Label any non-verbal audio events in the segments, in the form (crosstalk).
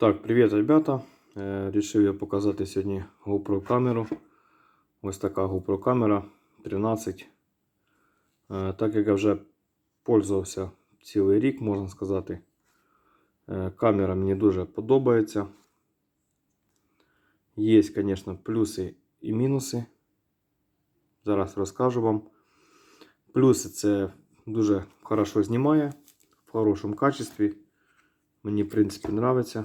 Так, привіт, ребята. Е, Рішив я показати сьогодні GoPro камеру. Ось така GoPro камера 13. Е, Так як я вже пользувався цілий рік, можна сказати. Е, Камера мені дуже подобається. Є, звісно, плюси і мінуси. Зараз розкажу вам. Плюси це дуже хорошо знімає в хорошому качестві. Мені, в принципі, подобається.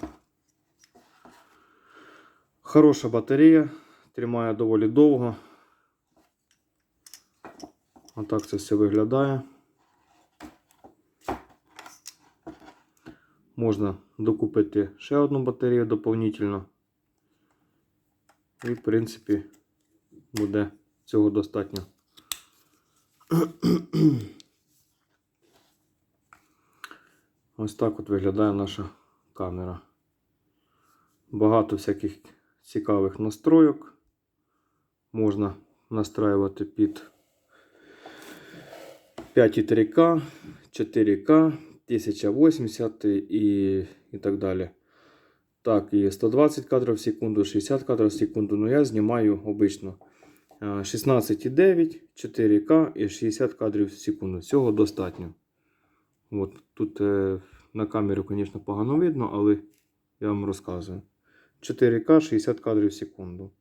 Хороша батарея, тримає доволі довго. Отак це все виглядає. Можна докупити ще одну батарею доповнительно. І, в принципі, буде цього достатньо. Ось так от виглядає наша камера. Багато всяких цікавих настройок. Можна настраювати під 5,3К, 4К, 1080 і, і так далі. Так, і 120 кадрів в секунду, 60 кадрів в секунду. Ну я знімаю обично 16,9, 4К і 60 кадрів в секунду. Цього достатньо. От, тут е, на камеру, звісно, погано видно, але я вам розказую. 4К 60 кадрів в секунду.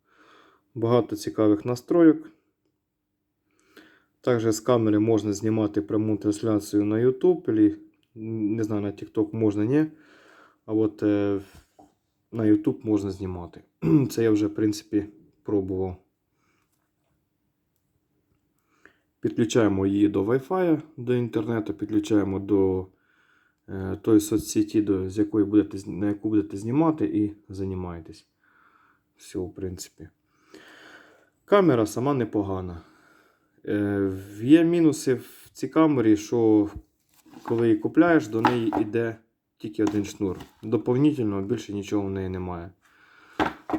Багато цікавих настроїк. Також з камери можна знімати пряму трансляцію на YouTube, не знаю, на TikTok можна, ні. А от е, на YouTube можна знімати. (clears throat) Це я вже, в принципі, пробував. Підключаємо її до Wi-Fi, до інтернету, підключаємо до тої соцсеті, до, з якої будете, на яку будете знімати і займаєтесь. Все, в принципі. Камера сама непогана. Е, є мінуси в цій камері, що коли її купляєш, до неї йде тільки один шнур. Доповнительно більше нічого в неї немає.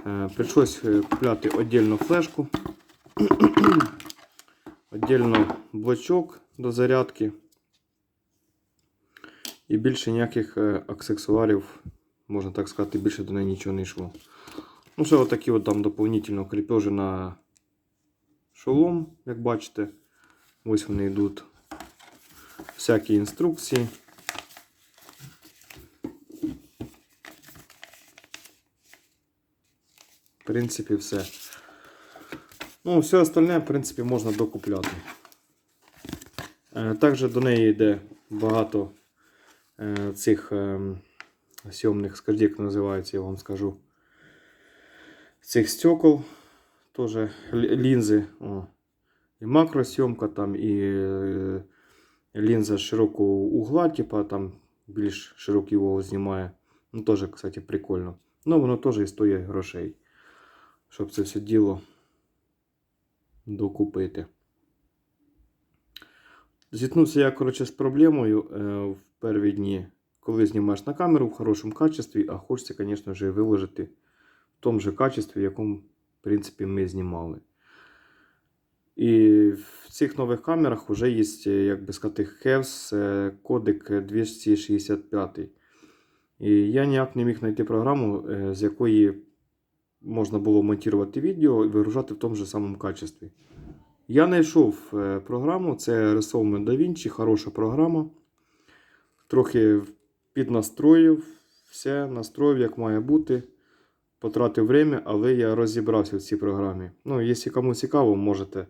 Е, прийшлось е, купляти віддільну флешку. (clears throat) Отдельно блочок до зарядки. І більше ніяких е, аксесуарів, можна так сказати, більше до неї нічого не йшло. Ну, ще отакі от там доповнительно кріпежі на шолом, як бачите. Ось вони йдуть. Всякі інструкції. В принципі, все. Ну, все остальне, в принципі, можна докупляти. Е, Також до неї йде багато цих е, сьомних, скажіть, називається, я вам скажу. Цих стекол. Теж лінзи. О. І макросйомка, там, і е, лінза широкого угла, типа там більш широкий угол знімає. Ну, теж, кстати, прикольно. Ну, воно теж і стоїть грошей. Щоб це все діло докупити. Зіткнувся я, коротше, з проблемою е, в перві дні, коли знімаєш на камеру в хорошому качестві, а хочеться, звісно ж, виложити в тому же качестві, в якому, в принципі, ми знімали. І в цих нових камерах вже є, як би сказати, е, кодек 265. І я ніяк не міг знайти програму, е, з якої можна було монтувати відео і вигружати в тому же самому качестві. Я знайшов е, програму, це Resolve DaVinci, хороша програма. Трохи піднастроїв, все настроїв, як має бути. Потратив время, але я розібрався в цій програмі. Ну, якщо кому цікаво, можете,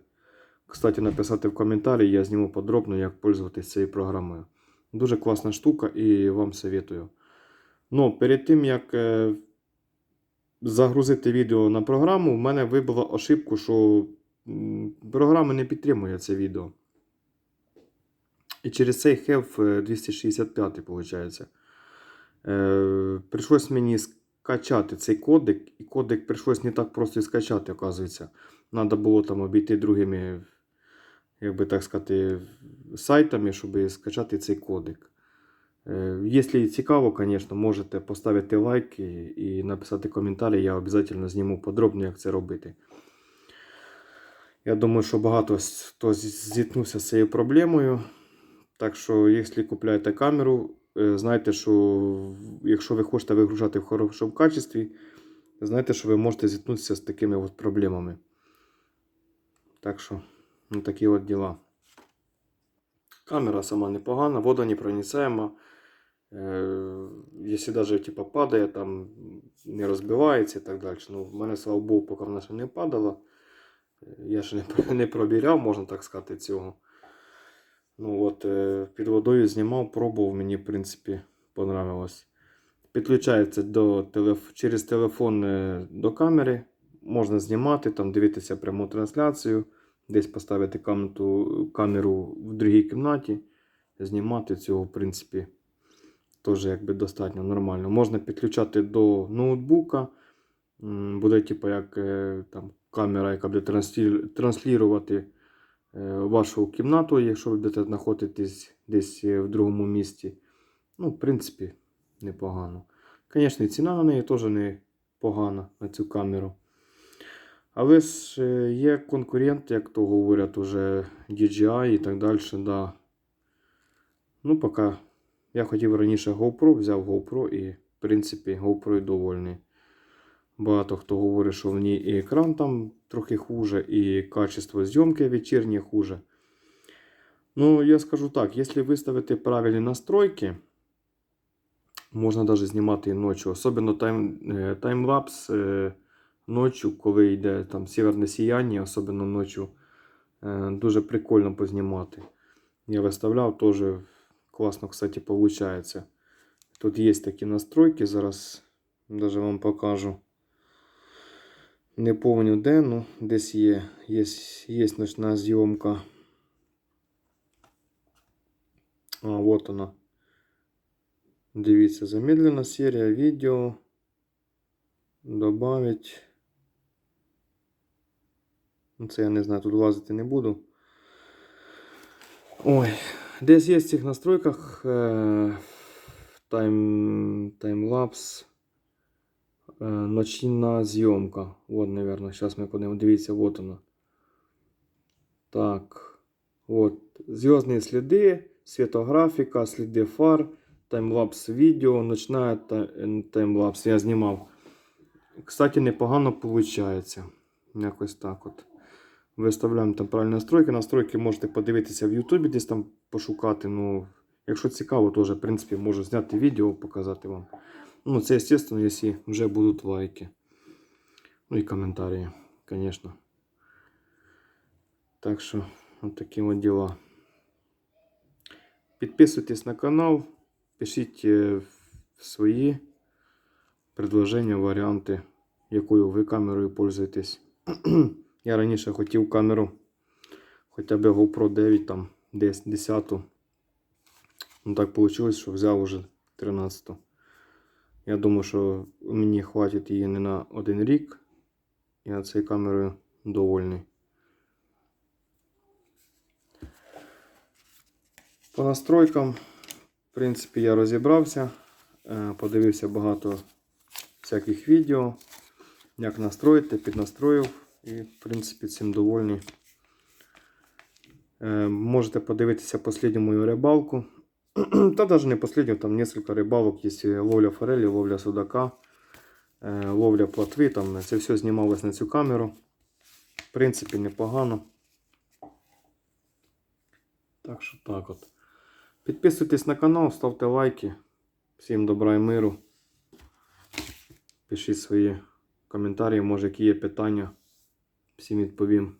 кстати, написати в коментарі, я зніму подробно, як пользуватися цією програмою. Дуже класна штука і вам советую. Ну, перед тим, як е, загрузити відео на програму, в мене вибила ошибку, що програма не підтримує це відео. І через цей HEV 265, виходить. Е, прийшлось мені скачати цей кодек, і кодек прийшлось не так просто і скачати, оказується. Треба було там обійти другими, як би так сказати, сайтами, щоб скачати цей кодек. Е, Якщо цікаво, звісно, можете поставити лайк і написати коментарі. Я обов'язково зніму подробно, як це робити. Я думаю, що багато хто зіткнувся з цією проблемою. Так що, якщо купляєте камеру, е, знайте, що якщо ви хочете вигружати в хорошому качестві, знайте, що ви можете зіткнутися з такими от проблемами. Так що, ну такі от діла. Камера сама непогана, водонепроницаема. Е, Якщо навіть типа, падає, там не розбивається і так далі. Ну, в мене, слава Богу, поки вона ще не падала. Я ще не, не пробіряв, можна так сказати, цього. Ну от, е, під водою знімав, пробував, мені, в принципі, понравилось. Підключається до телеф... через телефон е, до камери. Можна знімати, там дивитися пряму трансляцію, десь поставити камеру, камеру в другій кімнаті, знімати цього, в принципі, теж якби достатньо нормально. Можна підключати до ноутбука. Буде, типу, як е, там, камера, яка буде транслі... транслірувати е, вашу кімнату, якщо ви будете знаходитись десь е, в другому місті. Ну, в принципі, непогано. Звісно, ціна на неї теж не погана на цю камеру. Але ж е, є конкурент, як то говорять, уже DJI і так далі. Да. Ну, поки я хотів раніше GoPro, взяв GoPro і, в принципі, GoPro і довольний. Багато хто говорить, що в ній і екран там трохи хуже, і качество зйомки вечірнє хуже. Ну, я скажу так, якщо виставити правильні настройки, можна навіть знімати і ночі. Особливо тайм, е, таймлапс е, ночі, коли йде там сіверне сіяння, особливо ночі, е, дуже прикольно познімати. Я виставляв, теж класно, кстати, виходить. Тут є такі настройки, зараз даже вам покажу. Не помню де, ну десь є. Є, є ночна зйомка. А, вот она. Дивіться, замедлена серія відео. Добавить. Ну, Це я не знаю, тут лазити не буду. Ой, десь є в цих настройках е, тайм, таймлапс. Е, ночна зйомка. Вот, наверное. Сейчас ми подивимося. Дивіться, вот вона. Так. Вот. Звездные следы, светографика, следы фар, таймлапс відео, ночна та- е, таймлапс. Я знімав. Кстати, непогано виходить. Якось так от. Виставляємо там правильні настройки. Настройки можете подивитися в Ютубі, десь там пошукати. Ну, якщо цікаво, теж, в принципі, можу зняти відео, показати вам. Ну, це, естественно, якщо вже будуть лайки. Ну і коментарі, звісно. Так що, от такі от діла. Підписуйтесь на канал, пишіть е, свої предложення, варіанти, якою ви камерою пользуєтесь. (clears throat) Я раніше хотів камеру хоча б GoPro 9, там, десь 10. Ну так вийшло, що взяв уже 13. Я думаю, що мені хватить її не на один рік. Я цією камерою довольний. По настройкам, в принципі, я розібрався. Е, Подивився багато всяких відео, як настроїти, піднастроїв і, в принципі, цим довольний. Е, Можете подивитися останню мою рибалку. (clears throat) Та навіть не последнюю, там несколько рибалок, є ловля форелі, ловля судака, е, ловля плотви, там це все знімалось на цю камеру. В принципі, непогано. Так що так от. Підписуйтесь на канал, ставте лайки. Всім добра і миру. Пишіть свої коментарі, може, які є питання. Всім відповім.